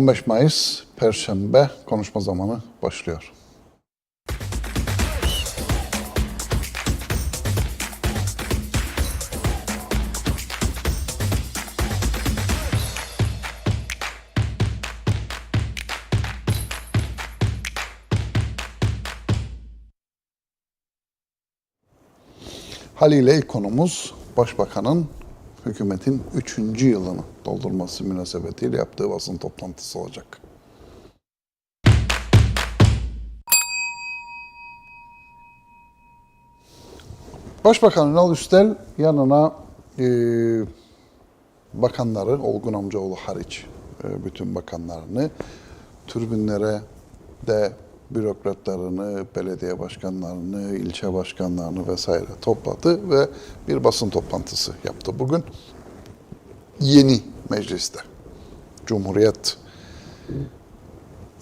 Merhabalar. 15 Mayıs Perşembe konuşma zamanı başlıyor. Haliyle ilk konumuz Başbakanın hükümetin 3. yılını doldurması münasebetiyle yaptığı basın toplantısı olacak. Başbakan Ünal Üstel yanına e, bakanları, Olgun Amcaoğlu hariç e, bütün bakanlarını, tribünlere de bürokratlarını, belediye başkanlarını, ilçe başkanlarını vesaire topladı ve bir basın toplantısı yaptı bugün. Yeni mecliste, Cumhuriyet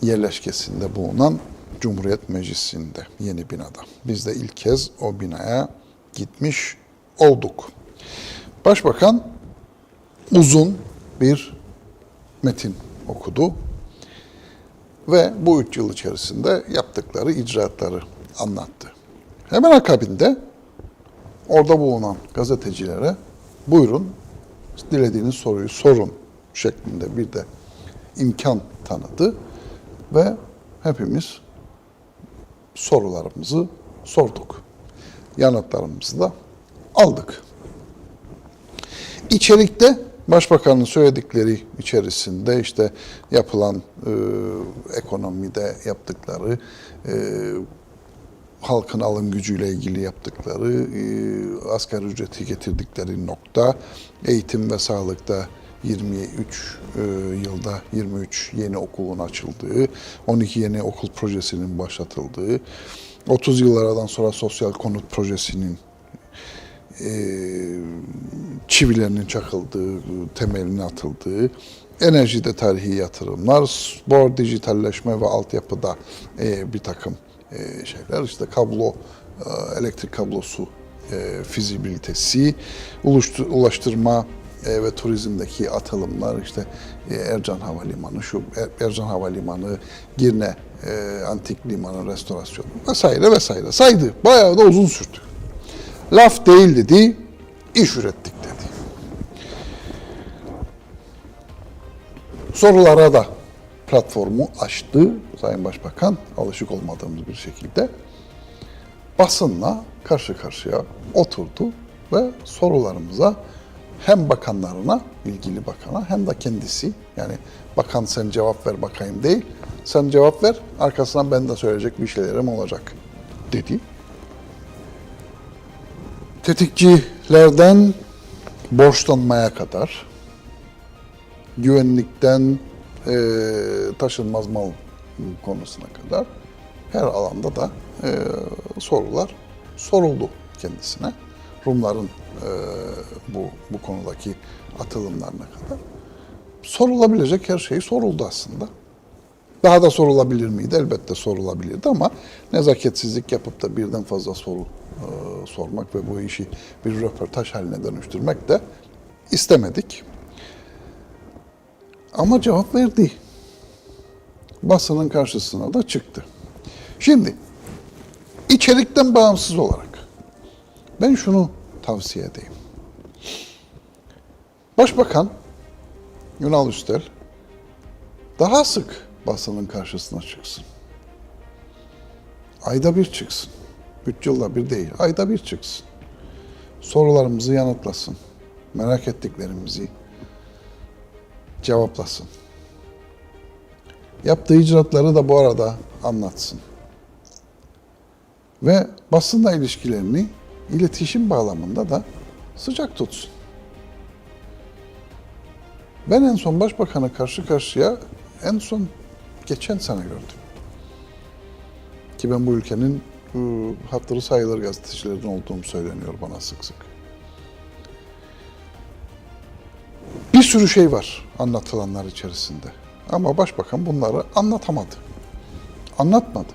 yerleşkesinde bulunan Cumhuriyet Meclisi'nde, yeni binada. Biz de ilk kez o binaya gitmiş olduk. Başbakan uzun bir metin okudu ve bu üç yıl içerisinde yaptıkları icraatları anlattı. Hemen akabinde orada bulunan gazetecilere buyurun dilediğiniz soruyu sorun şeklinde bir de imkan tanıdı ve hepimiz sorularımızı sorduk. Yanıtlarımızı da aldık. İçerikte Başbakanın söyledikleri içerisinde işte yapılan e, ekonomide yaptıkları, e, halkın alım gücüyle ilgili yaptıkları, e, asgari ücreti getirdikleri nokta, eğitim ve sağlıkta 23 e, yılda 23 yeni okulun açıldığı, 12 yeni okul projesinin başlatıldığı, 30 yıllardan sonra sosyal konut projesinin çivilerinin çakıldığı, temelinin atıldığı, enerjide tarihi yatırımlar, spor, dijitalleşme ve altyapıda e, bir takım e, şeyler, işte kablo, e, elektrik kablosu e, fizibilitesi, ulaştırma e, ve turizmdeki atılımlar, işte e, Ercan Havalimanı, şu Er- Ercan Havalimanı, Girne e, Antik Limanı restorasyonu vesaire vesaire saydı. Bayağı da uzun sürdü. Laf değil dedi, iş ürettik dedi. Sorulara da platformu açtı Sayın Başbakan alışık olmadığımız bir şekilde. Basınla karşı karşıya oturdu ve sorularımıza hem bakanlarına, ilgili bakana hem de kendisi yani bakan sen cevap ver bakayım değil, sen cevap ver arkasından ben de söyleyecek bir şeylerim olacak dedi tetikçilerden borçlanmaya kadar, güvenlikten e, taşınmaz mal konusuna kadar her alanda da e, sorular soruldu kendisine. Rumların e, bu bu konudaki atılımlarına kadar sorulabilecek her şey soruldu aslında. Daha da sorulabilir miydi? Elbette sorulabilirdi ama nezaketsizlik yapıp da birden fazla soru e, sormak ve bu işi bir röportaj haline dönüştürmek de istemedik. Ama cevap verdi. Basının karşısına da çıktı. Şimdi içerikten bağımsız olarak ben şunu tavsiye edeyim. Başbakan Yunal Üstel daha sık basının karşısına çıksın. Ayda bir çıksın. Üç yılda bir değil, ayda bir çıksın. Sorularımızı yanıtlasın. Merak ettiklerimizi cevaplasın. Yaptığı icraatları da bu arada anlatsın. Ve basınla ilişkilerini iletişim bağlamında da sıcak tutsun. Ben en son başbakanı karşı karşıya en son geçen sene gördüm. Ki ben bu ülkenin e, hatırı sayılır gazetecilerden olduğum söyleniyor bana sık sık. Bir sürü şey var anlatılanlar içerisinde. Ama başbakan bunları anlatamadı. Anlatmadı.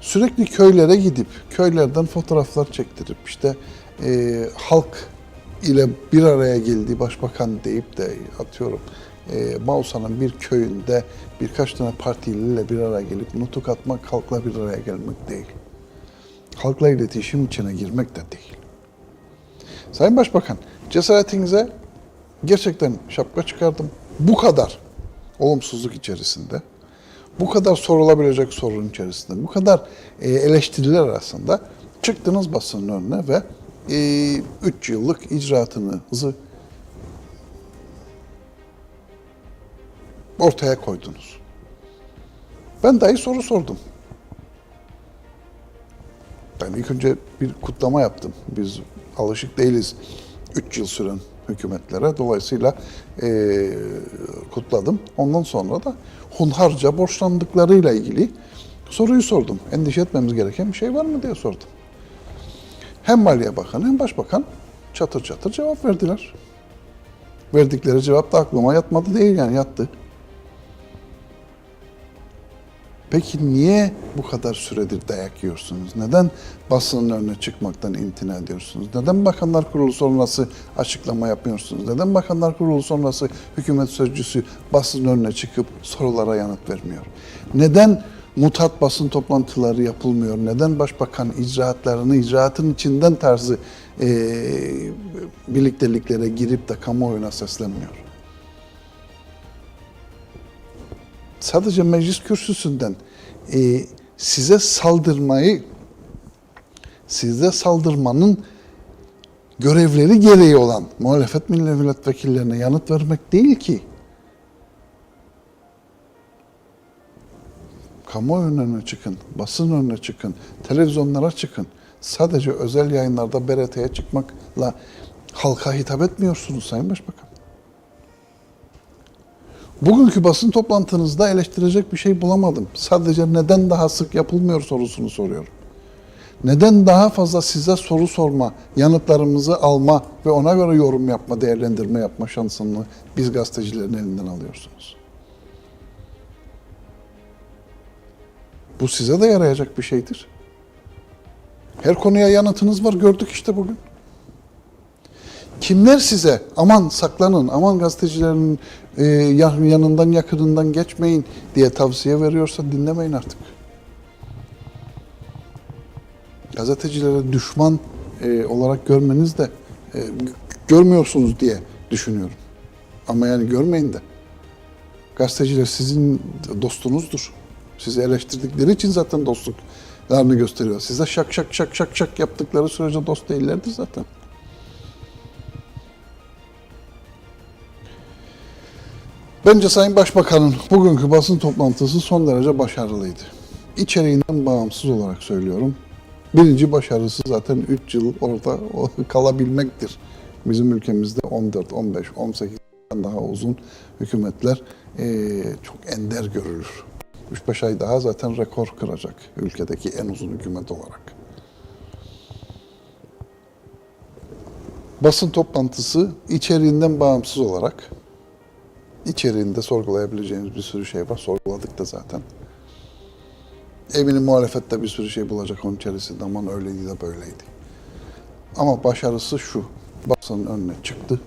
Sürekli köylere gidip köylerden fotoğraflar çektirip işte e, halk ile bir araya geldi başbakan deyip de atıyorum e, Mausa'nın bir köyünde birkaç tane partiliyle bir araya gelip nutuk atmak halkla bir araya gelmek değil. Halkla iletişim içine girmek de değil. Sayın Başbakan, cesaretinize gerçekten şapka çıkardım. Bu kadar olumsuzluk içerisinde, bu kadar sorulabilecek sorun içerisinde, bu kadar e, eleştiriler arasında çıktınız basının önüne ve 3 yıllık icraatınızı ortaya koydunuz. Ben dahi soru sordum. Ben ilk önce bir kutlama yaptım. Biz alışık değiliz 3 yıl süren hükümetlere. Dolayısıyla eee, kutladım. Ondan sonra da hunharca borçlandıklarıyla ilgili soruyu sordum. Endişe etmemiz gereken bir şey var mı diye sordum. Hem Maliye Bakanı hem Başbakan çatır çatır cevap verdiler. Verdikleri cevap da aklıma yatmadı değil yani yattı. Peki niye bu kadar süredir dayak yiyorsunuz? Neden basının önüne çıkmaktan imtina ediyorsunuz? Neden Bakanlar Kurulu sonrası açıklama yapmıyorsunuz? Neden Bakanlar Kurulu sonrası hükümet sözcüsü basının önüne çıkıp sorulara yanıt vermiyor? Neden mutat basın toplantıları yapılmıyor? Neden Başbakan icraatlarını icraatın içinden tarzı eee birlikteliklere girip de kamuoyuna seslenmiyor? Sadece meclis kürsüsünden e, size saldırmayı, size saldırmanın görevleri gereği olan muhalefet milletvekillerine yanıt vermek değil ki. Kamuoyunun önüne çıkın, basın önüne çıkın, televizyonlara çıkın. Sadece özel yayınlarda BRT'ye çıkmakla halka hitap etmiyorsunuz Sayın Başbakan. Bugünkü basın toplantınızda eleştirecek bir şey bulamadım. Sadece neden daha sık yapılmıyor sorusunu soruyorum. Neden daha fazla size soru sorma, yanıtlarımızı alma ve ona göre yorum yapma, değerlendirme yapma şansını biz gazetecilerin elinden alıyorsunuz? Bu size de yarayacak bir şeydir. Her konuya yanıtınız var gördük işte bugün. Kimler size aman saklanın, aman gazetecilerin e, yan- yanından yakınından geçmeyin diye tavsiye veriyorsa dinlemeyin artık. Gazetecilere düşman e, olarak görmeniz de e, görmüyorsunuz diye düşünüyorum. Ama yani görmeyin de. Gazeteciler sizin dostunuzdur. Sizi eleştirdikleri için zaten dostluklarını gösteriyor. Size şak şak şak şak şak yaptıkları sürece dost değillerdir zaten. Bence Sayın Başbakan'ın bugünkü basın toplantısı son derece başarılıydı. İçeriğinden bağımsız olarak söylüyorum. Birinci başarısı zaten 3 yıl orada kalabilmektir. Bizim ülkemizde 14, 15, 18'den daha uzun hükümetler çok ender görülür. 3-5 ay daha zaten rekor kıracak ülkedeki en uzun hükümet olarak. Basın toplantısı içeriğinden bağımsız olarak İçeriğinde sorgulayabileceğimiz bir sürü şey var. Sorguladık da zaten. Eminim muhalefette bir sürü şey bulacak onun içerisinde. Aman öyleydi de böyleydi. Ama başarısı şu. Basının önüne çıktı.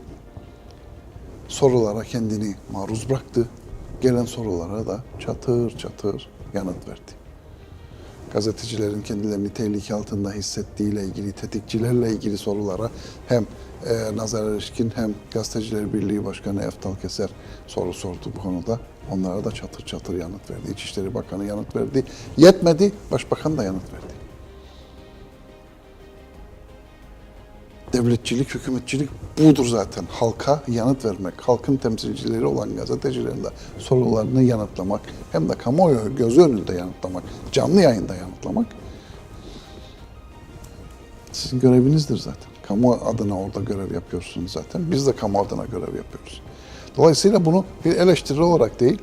Sorulara kendini maruz bıraktı. Gelen sorulara da çatır çatır yanıt verdi. Gazetecilerin kendilerini tehlike altında hissettiğiyle ilgili, tetikçilerle ilgili sorulara hem e, Nazar Erişkin hem Gazeteciler Birliği Başkanı Eftal Keser soru sordu bu konuda. Onlara da çatır çatır yanıt verdi. İçişleri Bakanı yanıt verdi. Yetmedi, Başbakan da yanıt verdi. Devletçilik, hükümetçilik budur zaten. Halka yanıt vermek, halkın temsilcileri olan gazetecilerin de sorularını yanıtlamak, hem de kamuoyu gözü önünde yanıtlamak, canlı yayında yanıtlamak sizin görevinizdir zaten. Kamu adına orada görev yapıyorsunuz zaten. Biz de kamu adına görev yapıyoruz. Dolayısıyla bunu bir eleştiri olarak değil,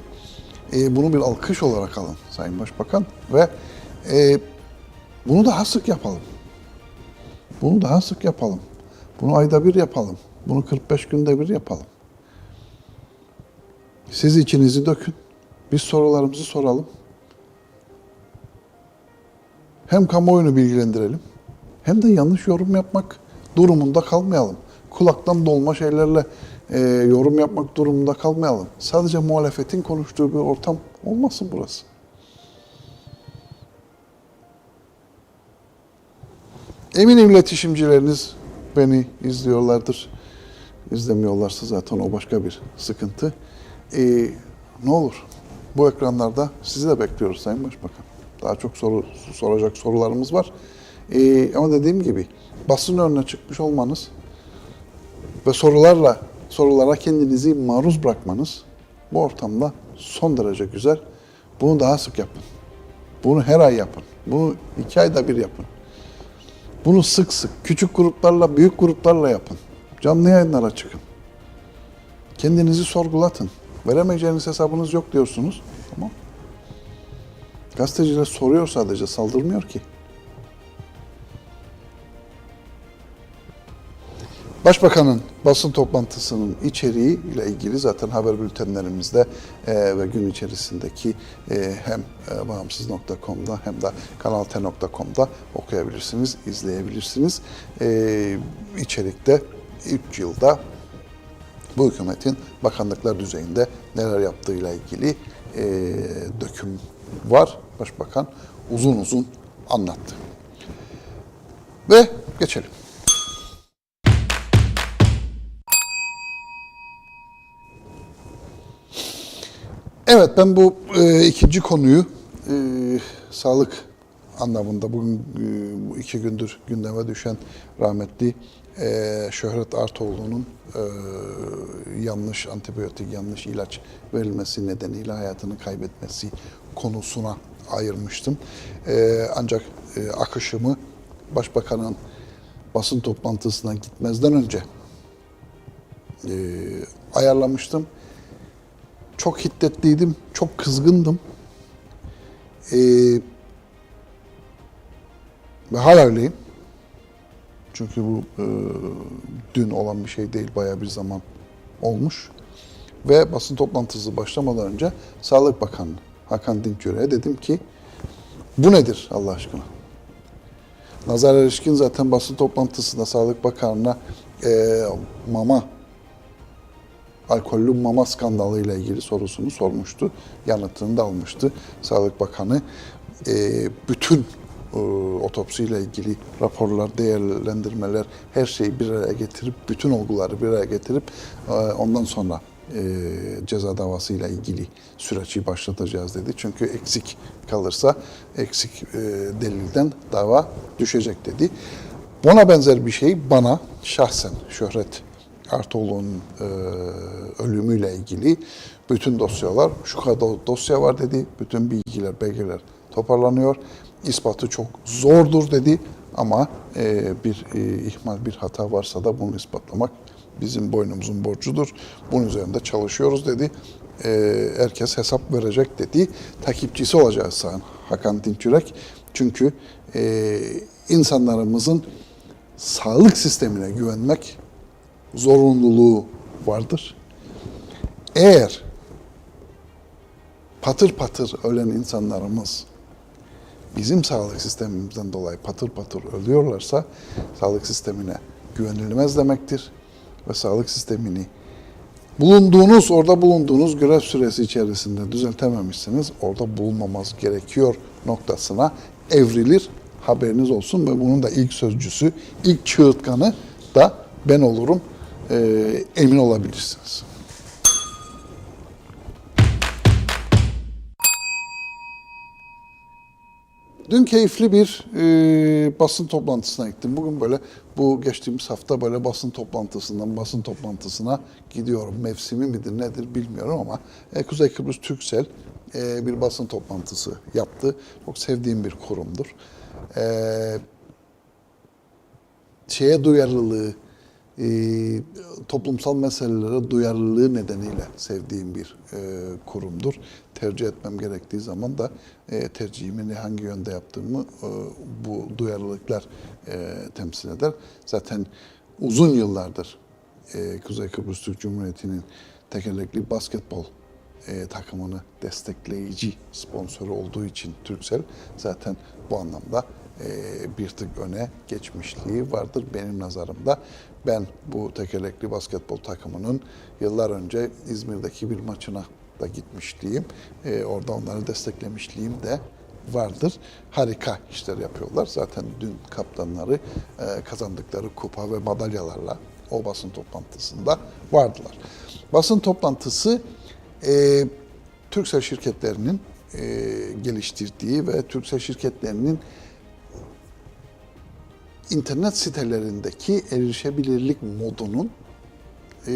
e, bunu bir alkış olarak alın Sayın Başbakan ve e, bunu daha sık yapalım. Bunu daha sık yapalım. Bunu ayda bir yapalım. Bunu 45 günde bir yapalım. Siz içinizi dökün. Biz sorularımızı soralım. Hem kamuoyunu bilgilendirelim hem de yanlış yorum yapmak durumunda kalmayalım. kulaktan dolma şeylerle e, yorum yapmak durumunda kalmayalım. Sadece muhalefetin konuştuğu bir ortam olmasın burası. Eminim iletişimcileriniz beni izliyorlardır. İzlemiyorlarsa zaten o başka bir sıkıntı. Ee, ne olur bu ekranlarda sizi de bekliyoruz Sayın Başbakan. Daha çok soru soracak sorularımız var. Ee, ama dediğim gibi basın önüne çıkmış olmanız ve sorularla sorulara kendinizi maruz bırakmanız bu ortamda son derece güzel. Bunu daha sık yapın. Bunu her ay yapın. Bunu iki ayda bir yapın. Bunu sık sık küçük gruplarla, büyük gruplarla yapın. Canlı yayınlara çıkın. Kendinizi sorgulatın. Veremeyeceğiniz hesabınız yok diyorsunuz. Tamam. Gazeteciler soruyor sadece, saldırmıyor ki. Başbakanın basın toplantısının içeriği ile ilgili zaten haber bültenlerimizde e, ve gün içerisindeki e, hem e, bağımsız.com'da hem de kanalT.com'da okuyabilirsiniz, izleyebilirsiniz. E, içerikte 3 yılda bu hükümetin bakanlıklar düzeyinde neler yaptığıyla ilgili e, döküm var. Başbakan uzun uzun anlattı. Ve geçelim. Evet ben bu e, ikinci konuyu e, sağlık anlamında bugün e, bu iki gündür gündeme düşen rahmetli e, Şöhret Artoğlu'nun e, yanlış antibiyotik, yanlış ilaç verilmesi nedeniyle hayatını kaybetmesi konusuna ayırmıştım. E, ancak e, akışımı Başbakanın basın toplantısına gitmezden önce e, ayarlamıştım. Çok hiddetliydim, çok kızgındım. Ee, ve hala öyleyim. Çünkü bu e, dün olan bir şey değil, bayağı bir zaman olmuş. Ve basın toplantısı başlamadan önce Sağlık Bakanı Hakan Dinçöre'ye dedim ki bu nedir Allah aşkına? Nazar Erişkin zaten basın toplantısında Sağlık Bakanı'na e, mama alkollü mama skandalı ile ilgili sorusunu sormuştu. Yanıtını da almıştı. Sağlık Bakanı e, bütün e, otopsiyle ilgili raporlar, değerlendirmeler, her şeyi bir araya getirip, bütün olguları bir araya getirip e, ondan sonra e, ceza davasıyla ilgili süreci başlatacağız dedi. Çünkü eksik kalırsa eksik e, delilden dava düşecek dedi. Buna benzer bir şey bana şahsen Şöhret Ertuğrul'un e, ölümüyle ilgili bütün dosyalar, şu kadar dosya var dedi, bütün bilgiler, belgeler toparlanıyor. İspatı çok zordur dedi ama e, bir e, ihmal, bir hata varsa da bunu ispatlamak bizim boynumuzun borcudur. Bunun üzerinde çalışıyoruz dedi. E, herkes hesap verecek dedi. Takipçisi olacağız Sayın Hakan Dinçürek. Çünkü e, insanlarımızın sağlık sistemine güvenmek zorunluluğu vardır. Eğer patır patır ölen insanlarımız bizim sağlık sistemimizden dolayı patır patır ölüyorlarsa sağlık sistemine güvenilmez demektir. Ve sağlık sistemini bulunduğunuz, orada bulunduğunuz görev süresi içerisinde düzeltememişsiniz, orada bulunmamaz gerekiyor noktasına evrilir. Haberiniz olsun ve bunun da ilk sözcüsü, ilk çığırtkanı da ben olurum. Ee, emin olabilirsiniz. Dün keyifli bir e, basın toplantısına gittim. Bugün böyle bu geçtiğimiz hafta böyle basın toplantısından basın toplantısına gidiyorum. Mevsimi midir nedir bilmiyorum ama e, Kuzey Kıbrıs Türksel e, bir basın toplantısı yaptı. Çok sevdiğim bir kurumdur. E, şeye duyarlılığı, e, toplumsal meselelere duyarlılığı nedeniyle sevdiğim bir e, kurumdur. Tercih etmem gerektiği zaman da e, tercihimi hangi yönde yaptığımı e, bu duyarlılıklar e, temsil eder. Zaten uzun yıllardır e, Kuzey Kıbrıs Türk Cumhuriyeti'nin tekerlekli basketbol e, takımını destekleyici sponsoru olduğu için Türksel zaten bu anlamda e, bir tık öne geçmişliği vardır benim nazarımda. Ben bu tekerlekli basketbol takımının yıllar önce İzmir'deki bir maçına da gitmişliğim. E, orada onları desteklemişliğim de vardır. Harika işler yapıyorlar. Zaten dün kaptanları e, kazandıkları kupa ve madalyalarla o basın toplantısında vardılar. Basın toplantısı e, Türksel şirketlerinin e, geliştirdiği ve Türksel şirketlerinin internet sitelerindeki erişebilirlik modunun e,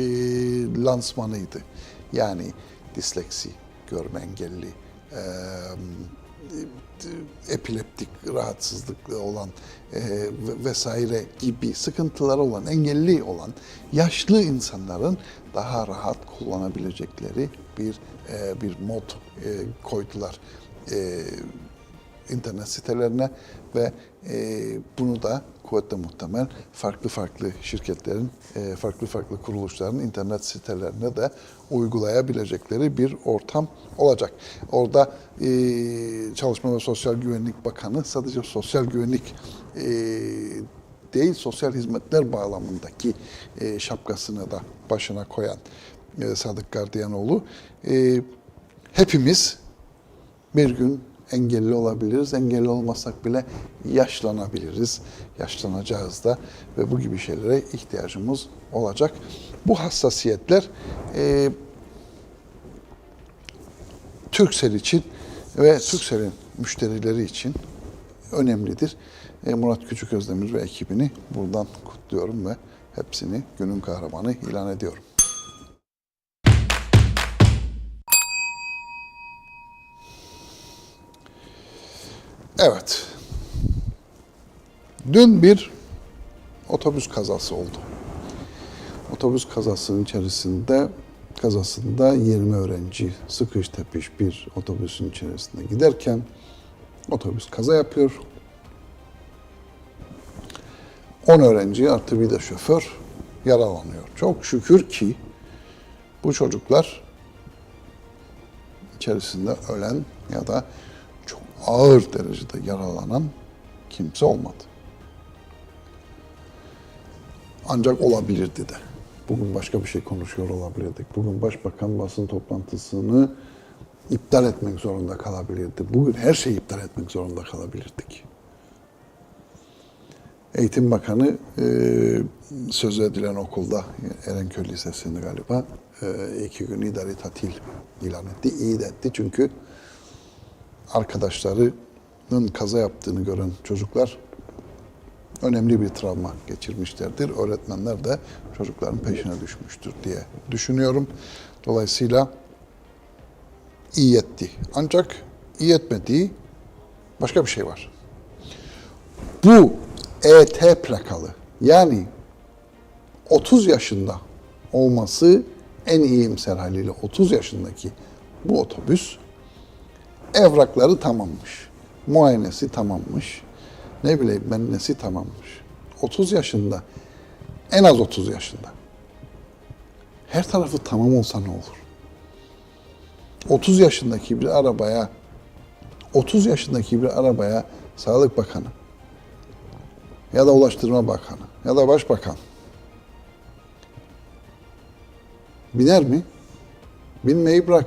lansmanıydı. Yani disleksi, görme engelli, e, epileptik rahatsızlıklı olan e, ve- vesaire gibi sıkıntıları olan, engelli olan yaşlı insanların daha rahat kullanabilecekleri bir e, bir mod e, koydular. E, internet sitelerine ve e, bunu da kuvvetle muhtemel farklı farklı şirketlerin, e, farklı farklı kuruluşların internet sitelerine de uygulayabilecekleri bir ortam olacak. Orada e, Çalışma ve Sosyal Güvenlik Bakanı sadece sosyal güvenlik e, değil, sosyal hizmetler bağlamındaki şapkasını da başına koyan Sadık Gardiyanoğlu, hepimiz bir gün engelli olabiliriz. Engelli olmasak bile yaşlanabiliriz. Yaşlanacağız da ve bu gibi şeylere ihtiyacımız olacak. Bu hassasiyetler e, Türksel için ve Türksel'in müşterileri için önemlidir. E, Murat Küçüközdemir ve ekibini buradan kutluyorum ve hepsini günün kahramanı ilan ediyorum. Evet. Dün bir otobüs kazası oldu. Otobüs kazasının içerisinde kazasında 20 öğrenci sıkış tepiş bir otobüsün içerisinde giderken otobüs kaza yapıyor. 10 öğrenci artı bir de şoför yaralanıyor. Çok şükür ki bu çocuklar içerisinde ölen ya da ağır derecede yaralanan kimse olmadı. Ancak olabilirdi de. Bugün başka bir şey konuşuyor olabilirdik. Bugün başbakan basın toplantısını iptal etmek zorunda kalabilirdi. Bugün her şeyi iptal etmek zorunda kalabilirdik. Eğitim Bakanı e, sözü edilen okulda Erenköy Lisesi'nde galiba e, iki gün idari tatil ilan etti. İyi de etti çünkü arkadaşlarının kaza yaptığını gören çocuklar önemli bir travma geçirmişlerdir. Öğretmenler de çocukların peşine düşmüştür diye düşünüyorum. Dolayısıyla iyi etti. Ancak iyi etmediği başka bir şey var. Bu ET plakalı yani 30 yaşında olması en iyimser haliyle 30 yaşındaki bu otobüs evrakları tamammış. Muayenesi tamammış. Ne bileyim ben nesi tamammış. 30 yaşında. En az 30 yaşında. Her tarafı tamam olsa ne olur? 30 yaşındaki bir arabaya 30 yaşındaki bir arabaya Sağlık Bakanı ya da Ulaştırma Bakanı ya da Başbakan biner mi? Binmeyi bırak.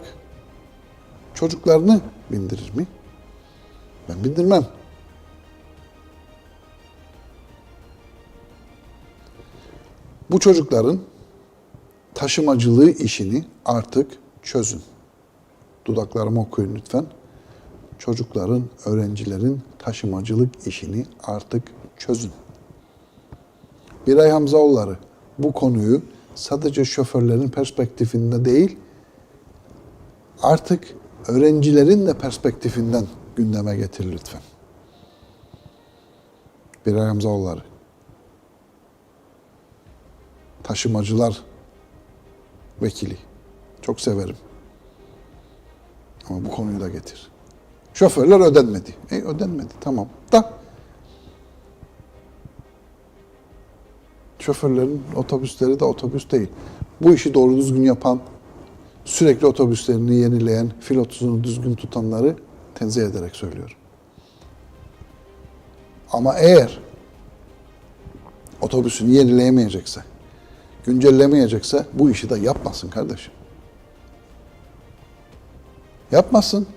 Çocuklarını bindirir mi? Ben bindirmem. Bu çocukların taşımacılığı işini artık çözün. Dudaklarımı okuyun lütfen. Çocukların, öğrencilerin taşımacılık işini artık çözün. Biray Hamzaoğulları bu konuyu sadece şoförlerin perspektifinde değil, artık öğrencilerin de perspektifinden gündeme getir lütfen. Biray Hamzaoğulları. Taşımacılar vekili. Çok severim. Ama bu konuyu da getir. Şoförler ödenmedi. E ödenmedi tamam. Da şoförlerin otobüsleri de otobüs değil. Bu işi doğru düzgün yapan, sürekli otobüslerini yenileyen, filotunu düzgün tutanları tenzih ederek söylüyorum. Ama eğer otobüsünü yenileyemeyecekse, güncellemeyecekse bu işi de yapmasın kardeşim. Yapmasın.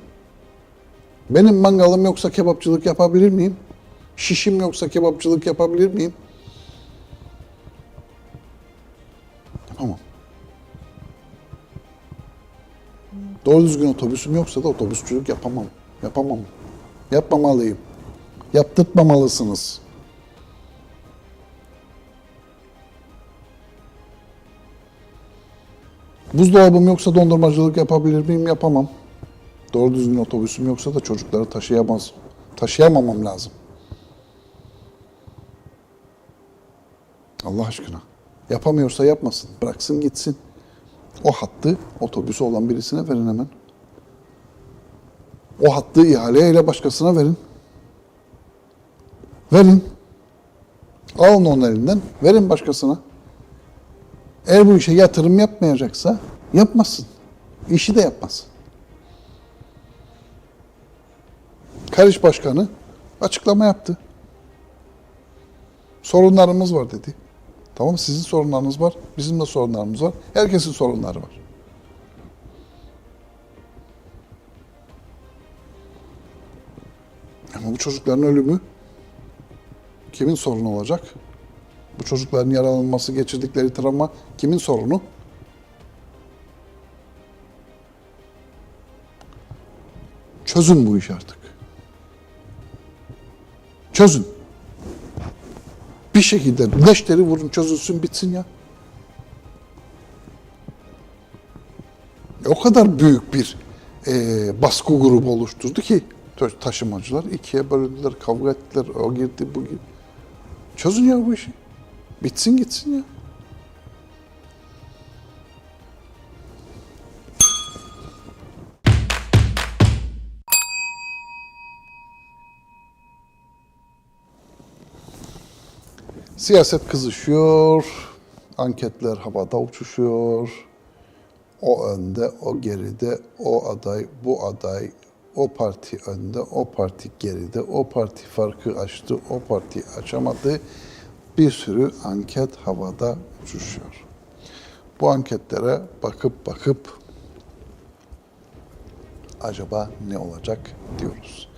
Benim mangalım yoksa kebapçılık yapabilir miyim? Şişim yoksa kebapçılık yapabilir miyim? Yapamam. Doğru düzgün otobüsüm yoksa da otobüsçülük yapamam. Yapamam. Yapmamalıyım. Yaptırtmamalısınız. Buzdolabım yoksa dondurmacılık yapabilir miyim? Yapamam. Doğru düzgün otobüsüm yoksa da çocukları taşıyamaz. Taşıyamamam lazım. Allah aşkına. Yapamıyorsa yapmasın. Bıraksın gitsin. O hattı otobüsü olan birisine verin hemen. O hattı ihaleyle başkasına verin. Verin. Alın onun elinden, verin başkasına. Eğer bu işe yatırım yapmayacaksa yapmasın. İşi de yapmasın. Karış Başkanı açıklama yaptı. Sorunlarımız var dedi. Tamam sizin sorunlarınız var, bizim de sorunlarımız var. Herkesin sorunları var. Ama bu çocukların ölümü kimin sorunu olacak? Bu çocukların yaralanması, geçirdikleri travma kimin sorunu? Çözün bu işi artık. Çözün. Bir şekilde leşleri vurun, çözülsün, bitsin ya. O kadar büyük bir e, baskı grubu oluşturdu ki ta- taşımacılar ikiye bölündüler, kavga ettiler, o girdi, bu girdi. Çözün ya bu işi. Bitsin gitsin ya. Siyaset kızışıyor, anketler havada uçuşuyor. O önde, o geride, o aday, bu aday, o parti önde, o parti geride, o parti farkı açtı, o parti açamadı. Bir sürü anket havada uçuşuyor. Bu anketlere bakıp bakıp acaba ne olacak diyoruz.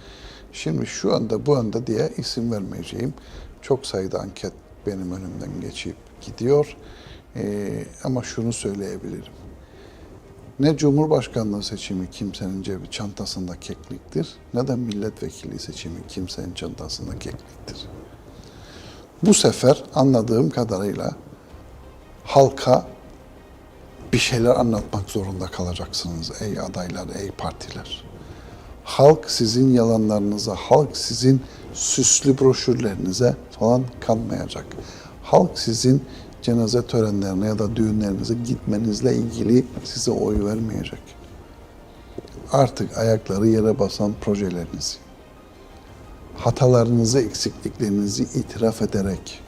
Şimdi şu anda bu anda diye isim vermeyeceğim. Çok sayıda anket benim önümden geçip gidiyor. Ee, ama şunu söyleyebilirim. Ne Cumhurbaşkanlığı seçimi kimsenin cebi çantasında kekliktir, ne de milletvekili seçimi kimsenin çantasında kekliktir. Bu sefer anladığım kadarıyla halka bir şeyler anlatmak zorunda kalacaksınız ey adaylar, ey partiler. Halk sizin yalanlarınıza, halk sizin süslü broşürlerinize falan kanmayacak. Halk sizin cenaze törenlerine ya da düğünlerinize gitmenizle ilgili size oy vermeyecek. Artık ayakları yere basan projelerinizi, hatalarınızı, eksikliklerinizi itiraf ederek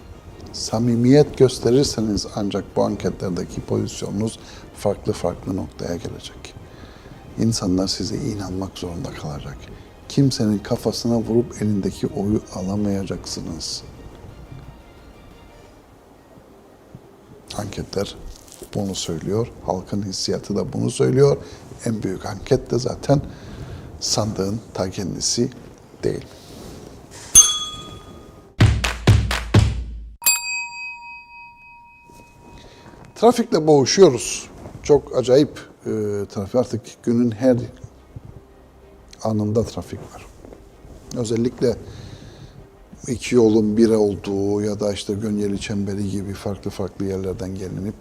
samimiyet gösterirseniz ancak bu anketlerdeki pozisyonunuz farklı farklı noktaya gelecek. İnsanlar size inanmak zorunda kalacak. Kimsenin kafasına vurup elindeki oyu alamayacaksınız. Anketler bunu söylüyor. Halkın hissiyatı da bunu söylüyor. En büyük anket de zaten sandığın ta kendisi değil. Trafikle boğuşuyoruz. Çok acayip e, trafik. Artık günün her anında trafik var. Özellikle iki yolun biri olduğu ya da işte Gönyeli Çemberi gibi farklı farklı yerlerden gelinip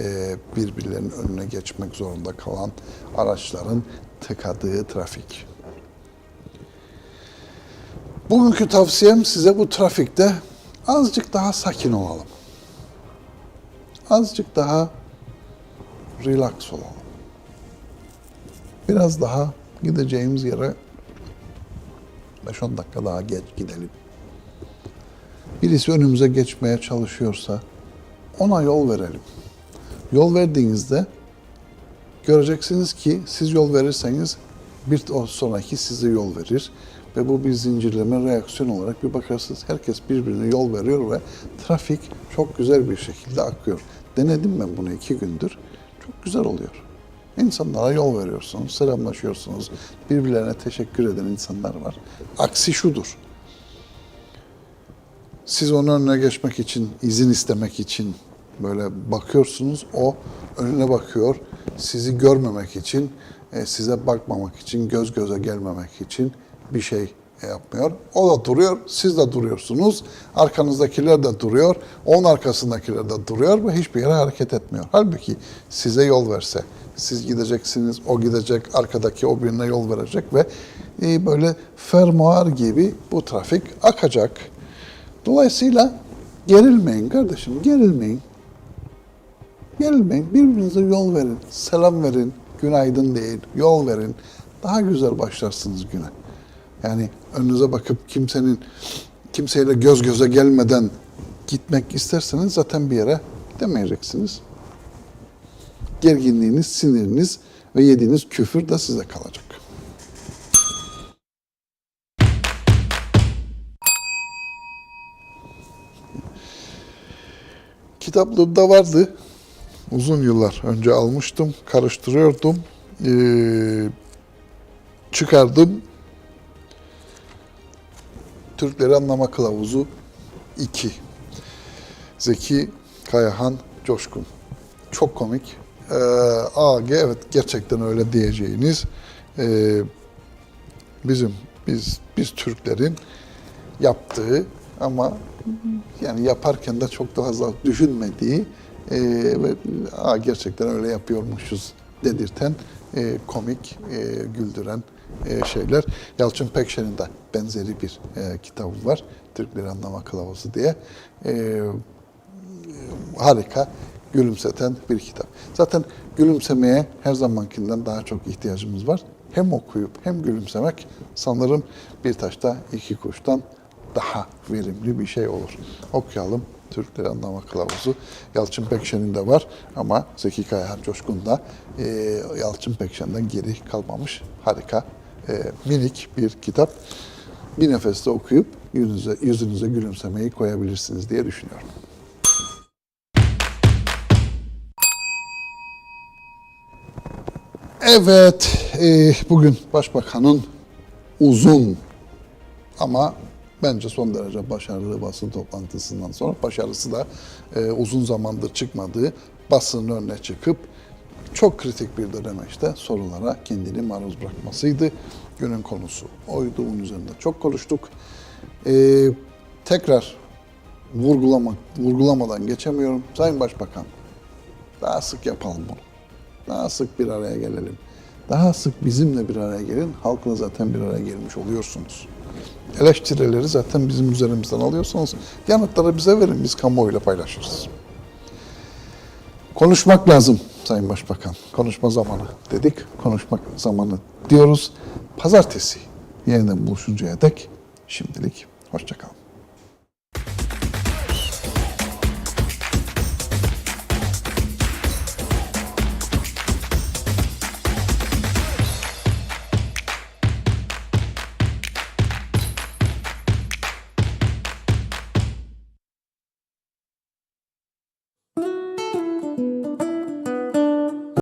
e, birbirlerinin önüne geçmek zorunda kalan araçların tıkadığı trafik. Bugünkü tavsiyem size bu trafikte azıcık daha sakin olalım. Azıcık daha relax olalım. Biraz daha gideceğimiz yere 5-10 dakika daha geç gidelim. Birisi önümüze geçmeye çalışıyorsa ona yol verelim. Yol verdiğinizde göreceksiniz ki siz yol verirseniz bir sonraki size yol verir. ve bu bir zincirleme reaksiyon olarak bir bakarsınız herkes birbirine yol veriyor ve trafik çok güzel bir şekilde akıyor. Denedim ben bunu iki gündür. Çok güzel oluyor. İnsanlara yol veriyorsunuz, selamlaşıyorsunuz. Birbirlerine teşekkür eden insanlar var. Aksi şudur. Siz onun önüne geçmek için, izin istemek için böyle bakıyorsunuz. O önüne bakıyor. Sizi görmemek için, e, size bakmamak için, göz göze gelmemek için bir şey yapmıyor. O da duruyor, siz de duruyorsunuz. Arkanızdakiler de duruyor, onun arkasındakiler de duruyor ve hiçbir yere hareket etmiyor. Halbuki size yol verse, siz gideceksiniz, o gidecek, arkadaki o birine yol verecek ve e, böyle fermuar gibi bu trafik akacak. Dolayısıyla gerilmeyin kardeşim, gerilmeyin. Gerilmeyin, birbirinize yol verin, selam verin, günaydın değil, yol verin. Daha güzel başlarsınız güne. Yani önünüze bakıp kimsenin kimseyle göz göze gelmeden gitmek isterseniz zaten bir yere gidemeyeceksiniz. Gerginliğiniz, siniriniz ve yediğiniz küfür de size kalacak. Kitaplığımda vardı. Uzun yıllar önce almıştım, karıştırıyordum. Ee, çıkardım. Türkleri Anlama Kılavuzu 2. Zeki Kayahan Coşkun. Çok komik. Ee, AG evet gerçekten öyle diyeceğiniz ee, bizim biz biz Türklerin yaptığı ama yani yaparken de çok da fazla düşünmediği e, ve Aa, gerçekten öyle yapıyormuşuz dedirten e, komik, e, güldüren e, şeyler. Yalçın Pekşen'in de benzeri bir e, kitabı var. Türkleri Anlama Kılavuzu diye. E, harika, gülümseten bir kitap. Zaten gülümsemeye her zamankinden daha çok ihtiyacımız var. Hem okuyup hem gülümsemek sanırım bir taşta iki kuştan daha verimli bir şey olur. Okuyalım. Türkleri Anlama Kılavuzu. Yalçın Pekşen'in de var ama Zeki Kayahan Coşkun da e, Yalçın Pekşen'den geri kalmamış harika e, minik bir kitap. Bir nefeste okuyup yüzünüze, yüzünüze gülümsemeyi koyabilirsiniz diye düşünüyorum. Evet, e, bugün Başbakan'ın uzun ama bence son derece başarılı basın toplantısından sonra başarısı da e, uzun zamandır çıkmadığı basının önüne çıkıp çok kritik bir dönemeçte sorulara kendini maruz bırakmasıydı. Günün konusu oydu, bunun üzerinde çok konuştuk. E, tekrar vurgulamak, vurgulamadan geçemiyorum. Sayın Başbakan, daha sık yapalım bunu. Daha sık bir araya gelelim. Daha sık bizimle bir araya gelin. Halkla zaten bir araya gelmiş oluyorsunuz. Eleştirileri zaten bizim üzerimizden alıyorsunuz. Yanıtları bize verin, biz kamuoyuyla paylaşırız. Konuşmak lazım Sayın Başbakan. Konuşma zamanı dedik. Konuşmak zamanı diyoruz. Pazartesi yeniden buluşuncaya dek şimdilik hoşçakalın.